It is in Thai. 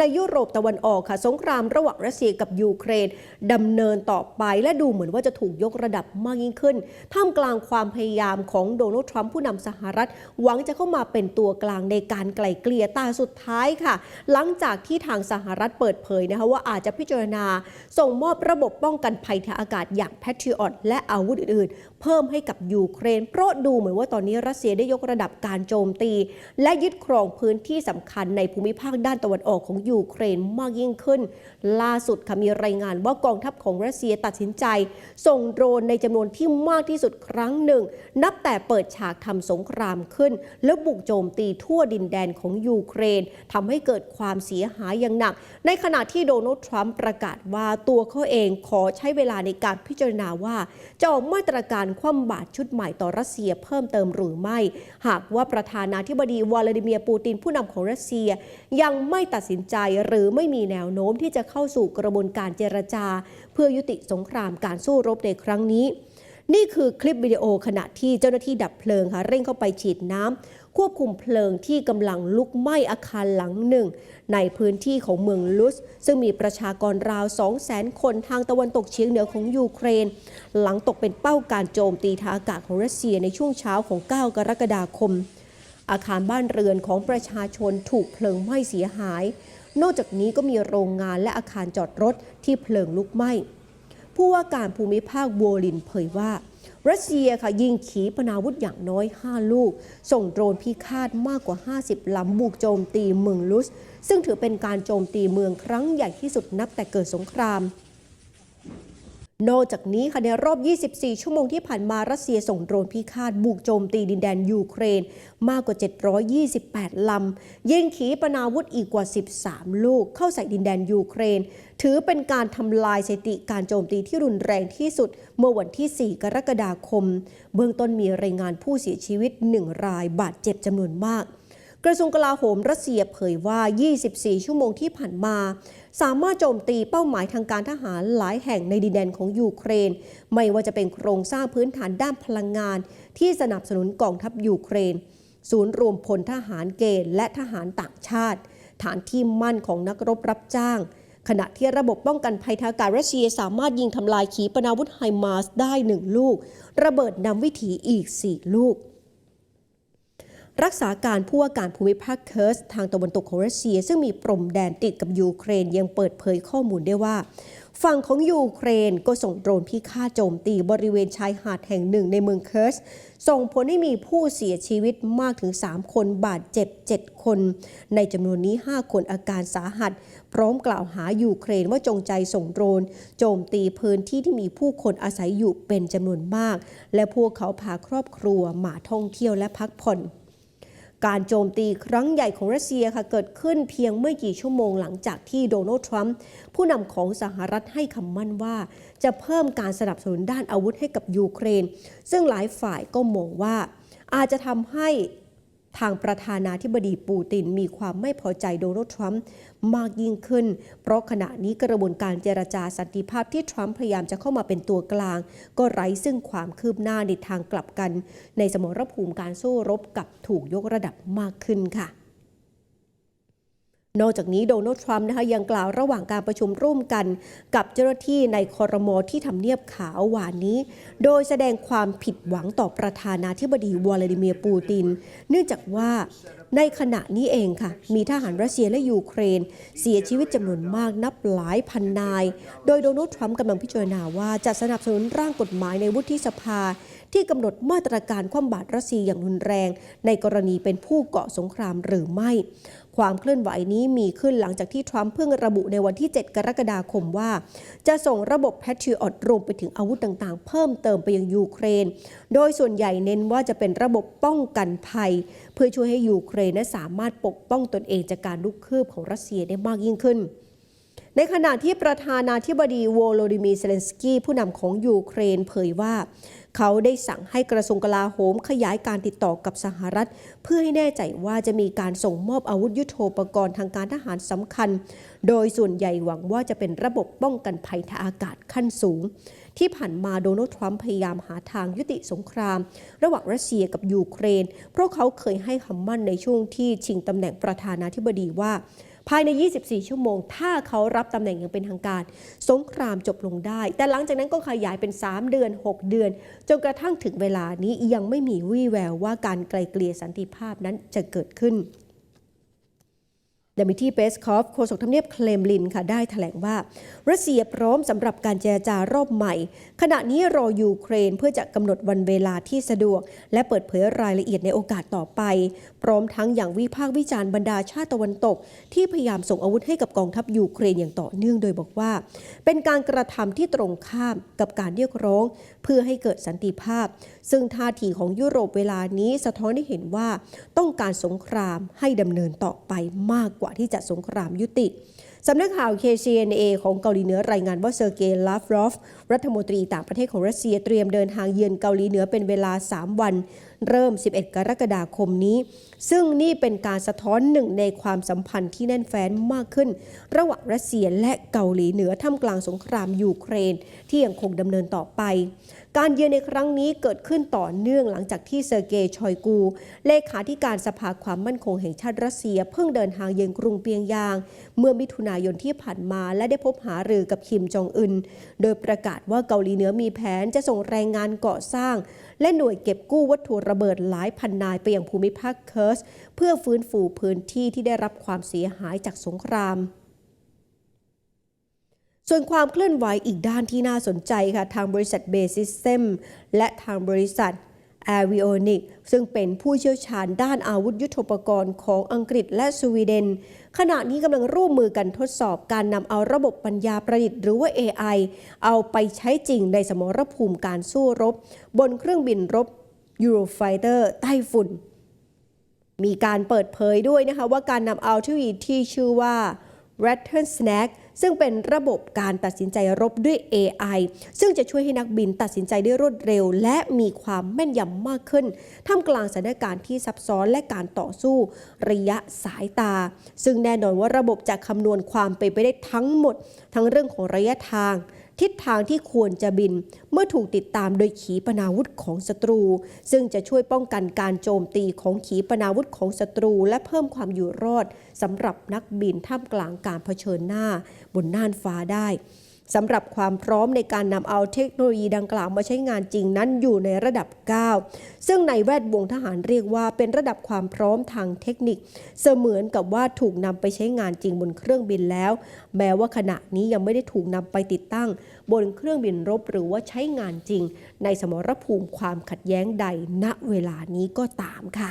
ในยุโรปตะวันออกค่ะ สงครามระหว่างรัสเซียกับยูเครนดำเนินต่อไปและดูเหมือนว่าจะถูกยกระดับมากยิ่งขึ้น ท่ามกลางความพยายามของโดนัลด์ทรัมป์ผู้นำสหรัฐ หวังจะเข้ามาเป็นตัวกลางในการไกล่เกลี่ยตาสุดท้ายค่ะ หลังจากที่ทางสหรัฐเปิดเผยนะคะว่าอาจจะพิจารณา ส่งมอบระบบป้องกันภัยทางอากาศอย่าง Patriot และอาวุธอื่นๆ เพิ่มให้กับยูเครน เพราะดูเหมือนว่าตอนนี้รัสเซียได้ยกระดับการโจมตี และยึดครองพื้นที่สำคัญในภูมิภาคด้านตะวันออกของยูเครนมากยิ่งขึ้น ล่าสุดค่ะมีรายงานว่ากองทัพของรัสเซียตัดสินใจ ส่งโดรนในจำนวนที่มากที่สุดครั้งหนึ่ง นับแต่เปิดฉากทำสงครามขึ้น แล้วบุกโจมตีทั่วดินแดนของยูเครนทำให้เกิดความเสียหายอย่างหนัก ในขณะที่โดนัลด์ทรัมป์ประกาศว่าตัวเขาเองขอใช้เวลาในการพิจารณาว่าจะออกมาตรการคว่ำบาตรชุดใหม่ต่อรัสเซียเพิ่มเติมหรือไม่ หากว่าประธานาธิบดีวลาดิเมียร์ปูตินผู้นำของรัสเซียยังไม่ตัดสินใจหรือไม่มีแนวโน้มที่จะเข้าสู่กระบวนการเจรจา เพื่อยุติสงครามการสู้รบในครั้งนี้ นี่คือคลิปวิดีโอขณะที่เจ้าหน้าที่ดับเพลิงค่ะเร่งเข้าไปฉีดน้ำควบคุมเพลิงที่กำลังลุกไหม้อาคารหลังหนึ่ง ในพื้นที่ของเมืองลุส ซึ่งมีประชากรราว 200,000 คนทางตะวันตกเฉียงเหนือของยูเครน หลังตกเป็นเป้าการโจมตีทางอากาศของรัสเซียในช่วงเช้าของ 9 กรกฎาคมอาคารบ้านเรือนของประชาชนถูกเพลิงไหม้เสียหาย นอกจากนี้ก็มีโรงงานและอาคารจอดรถที่เพลิงลุกไหม้ ผู้ว่าการภูมิภาคโวลินเผยว่า รัสเซียค่ะยิงขีปนาวุธอย่างน้อย 5 ลูก ส่งโดรนพิฆาตมากกว่า 50 ลำบุกโจมตีเมืองลุส ซึ่งถือเป็นการโจมตีเมืองครั้งใหญ่ที่สุดนับแต่เกิดสงคราม นอกจากนี้ค่ะในรอบ 24 ชั่วโมงที่ผ่านมารัสเซียส่งโดรนพิฆาตบุกโจมตีดินแดนยูเครน มากกว่า 728 ลำ ยิงขีปนาวุธอีกกว่า 13 ลูก เข้าใส่ดินแดนยูเครน ถือเป็นการทำลายสถิติการโจมตีที่รุนแรงที่สุด เมื่อวันที่ 4 กรกฎาคม เบื้องต้นมีรายงานผู้เสียชีวิต 1 รายบาดเจ็บจำนวนมาก กระทรวงกลาโหมรัสเซียเผยว่า 24 ชั่วโมงที่ผ่านมา สามารถโจมตีเป้าหมายทางการทหารหลายแห่งในดินแดนของยูเครน ไม่ว่าจะเป็นโครงสร้างพื้นฐานด้านพลังงาน ที่สนับสนุนกองทัพยูเครน ศูนย์รวมพลทหารเกณฑ์และทหารต่างชาติ ฐานที่มั่นของนักรบรับจ้าง ขณะที่ระบบป้องกันภัยทางอากาศรัสเซียสามารถยิงทำลายขีปนาวุธไฮมาสได้หนึ่งลูก ระเบิดนำวิถีอีก 4 ลูก รักษาการผู้ว่าการภูมิภาคเคิร์สทางตะวันตกของรัสเซีย ซึ่งมีปรมแดนติดกับยูเครนยังเปิดเผยข้อมูลได้ว่า ฝั่งของยูเครนก็ส่งโดรนพิฆาตโจมตีบริเวณชายหาดแห่งหนึ่งในเมืองเคิร์ส ส่งผลให้มีผู้เสียชีวิตมากถึง 3 คนบาดเจ็บ 7 คน ในจำนวนนี้ 5 คนอาการสาหัส พร้อมกล่าวหายูเครนว่าจงใจส่งโดรน โจมตีพื้นที่ที่มีผู้คนอาศัยอยู่เป็นจำนวนมาก และพวกเขาพาครอบครัวมาท่องเที่ยวและพักผ่อน การโจมตีครั้งใหญ่ของรัสเซียค่ะเกิดขึ้นเพียงไม่กี่ชั่วโมงหลังจากที่โดนัลด์ทรัมป์ผู้นำของสหรัฐให้คำมั่นว่า จะเพิ่มการสนับสนุนด้านอาวุธให้กับยูเครน ซึ่งหลายฝ่ายก็มองว่าอาจจะทำให้ ทางประธานาธิบดีปูตินมีความไม่พอใจโดนัลด์ทรัมป์มากยิ่งขึ้น เพราะขณะนี้กระบวนการเจรจาสันติภาพที่ทรัมป์พยายามจะเข้ามาเป็นตัวกลาง ก็ไร้ซึ่งความคืบหน้าในทางกลับกัน ในสมรภูมิการสู้รบกับถูกยกระดับมากขึ้นค่ะ นอกจากนี้โดนัลด์ทรัมป์นะคะยังกล่าวระหว่างการประชุมร่วมกันกับเจ้าหน้าที่ในคอรมอที่ทำเนียบขาววานนี้ โดยแสดงความผิดหวังต่อประธานาธิบดีวลาดิเมียร์ปูติน เนื่องจากว่าในขณะนี้เองค่ะ มีทหารรัสเซียและยูเครน เสียชีวิตจำนวนมากนับหลายพันนาย โดยโดนัลด์ทรัมป์กำลังพิจารณาว่าจะสนับสนุนร่างกฎหมายในวุฒิสภา ที่กำหนดมาตรการคว่ำบาตรรัสเซียอย่างรุนแรง ในกรณีเป็นผู้เกาะสงครามหรือไม่ ความเคลื่อนไหวนี้มีขึ้นหลังจากที่ทรัมป์เพิ่งระบุในวันที่ 7 กรกฎาคมว่า จะส่งระบบ Patriot รวมไปถึงอาวุธต่างๆ เพิ่มเติมไปยังยูเครน โดยส่วนใหญ่เน้นว่าจะเป็นระบบป้องกันภัย เพื่อช่วยให้ยูเครนสามารถปกป้องตนเองจากการลุกคืบของรัสเซียได้มากยิ่งขึ้นในขณะที่ประธานาธิบดีโวโลดิมีร์เซเลนสกี้ผู้นำของยูเครนเผยว่า เขาได้สั่งให้กระทรวงกลาโหมขยายการติดต่อกับสหรัฐ เพื่อให้แน่ใจว่าจะมีการส่งมอบอาวุธยุโทโธปกรณ์ทางการทหารสำคัญ โดยส่วนใหญ่หวังว่าจะเป็นระบบป้องกันภัยทางอากาศขั้นสูง ที่ผ่านมาโดนัลด์ทรัมป์พยายามหาทางยุติสงคราม ระหว่างรัสเซียกับยูเครน เพราะเขาเคยให้คำมั่นในช่วงที่ชิงตำแหน่งประธานาธิบดีว่า ภายใน 24 ชั่วโมง ถ้าเขารับตำแหน่งอย่างเป็นทางการ สงครามจบลงได้ แต่หลังจากนั้นก็ขยายเป็น 3 เดือน 6 เดือน จนกระทั่งถึงเวลานี้ยังไม่มีวี่แววว่าการไกลเกลี่ยสันติภาพนั้นจะเกิดขึ้น ดมิทีเปสคอฟโฆษกทำเนียบเคลมลินค่ะได้แถลงว่า รัสเซียพร้อมสำหรับการเจรจารอบใหม่ ขณะนี้รอยูเครนเพื่อจะกำหนดวันเวลาที่สะดวก และเปิดเผยรายละเอียดในโอกาสต่อไป พร้อมทั้งอย่างวิพากษ์วิจารณ์บรรดาชาติตะวันตก ที่พยายามส่งอาวุธให้กับกองทัพยูเครนอย่างต่อเนื่องโดยบอกว่า เป็นการกระทำที่ตรงข้ามกับการเรียกร้อง เพื่อให้เกิดสันติภาพ ซึ่งท่าทีของยุโรปเวลานี้สะท้อนให้เห็นว่า ต้องการสงครามให้ดำเนินต่อไปมากกว่าว่าที่จะสงครามยุติสำนักข่าว KCNA ของเกาหลีเหนือรายงานว่าเซอร์เกย์ลาฟรอฟ รัฐมนตรีต่างประเทศของรัสเซียเตรียมเดินทางเยือนเกาหลีเหนือเป็นเวลา 3 วัน เริ่ม 11 กรกฎาคมนี้ ซึ่งนี่เป็นการสะท้อนหนึ่งในความสัมพันธ์ที่แน่นแฟ้นมากขึ้น ระหว่างรัสเซียและเกาหลีเหนือท่ามกลางสงครามยูเครนที่ยังคงดำเนินต่อไป การเยือนในครั้งนี้เกิดขึ้นต่อเนื่องหลังจากที่เซอร์เกย์ชอยกู เลขาธิการสภาความมั่นคงแห่งชาติรัสเซีย เพิ่งเดินทางเยือนกรุงเปียงยาง เมื่อมิถุนายนที่ผ่านมาและได้พบหารือกับคิมจองอึน โดยประกาศว่าเกาหลีเหนือมีแผนจะส่งแรงงานก่อสร้าง และหน่วยเก็บกู้วัตถุระเบิดหลายพันนายไปยังภูมิภาคเคิร์สเพื่อฟื้นฟูพื้นที่ที่ได้รับความเสียหายจากสงคราม ส่วนความเคลื่อนไหวอีกด้านที่น่าสนใจค่ะทางบริษัทเบซิสเซมและทางบริษัท a v i o n i c ซึ่งเป็นผู้เชี่ยวชาญด้านอาวุธยุทโธปกรณ์ของอังกฤษและสวีเดน ขณะนี้กำลังร่วมมือกันทดสอบการนำเอาระบบปัญญาประดิษฐ์หรือว่า AI เอาไปใช้จริงในสมรภูมิการสู้รบ บนเครื่องบินรบ Eurofighter ไต้ฝุ่น มีการเปิดเผยด้วยนะคะว่าการนำเอาเทคโนโลยีที่ชื่อว่า Ratten Snack ซึ่งเป็นระบบการตัดสินใจรบด้วย AI ซึ่งจะช่วยให้นักบินตัดสินใจได้รวดเร็ว และมีความแม่นยำมากขึ้น ท่ามกลางสถานการณ์ที่ซับซ้อนและการต่อสู้ระยะสายตา ซึ่งแน่นอนว่าระบบจะคำนวณความเป็นไปได้ทั้งหมด ทั้งเรื่องของระยะทางทิศทางที่ควรจะบินเมื่อถูกติดตามโดยขีปนาวุธของศัตรู ซึ่งจะช่วยป้องกันการโจมตีของขีปนาวุธของศัตรู และเพิ่มความอยู่รอดสำหรับนักบินท่ามกลางการเผชิญหน้า บนน่านฟ้าได้สำหรับความพร้อมในการนำเอาเทคโนโลยีดังกล่าวมาใช้งานจริงนั้นอยู่ในระดับ 9 ซึ่งในแวดวงทหารเรียกว่าเป็นระดับความพร้อมทางเทคนิค เสมือนกับว่าถูกนำไปใช้งานจริงบนเครื่องบินแล้ว แม้ว่าขณะนี้ยังไม่ได้ถูกนำไปติดตั้ง บนเครื่องบินรบหรือว่าใช้งานจริง ในสมรภูมิความขัดแย้งใดณเวลานี้ก็ตามค่ะ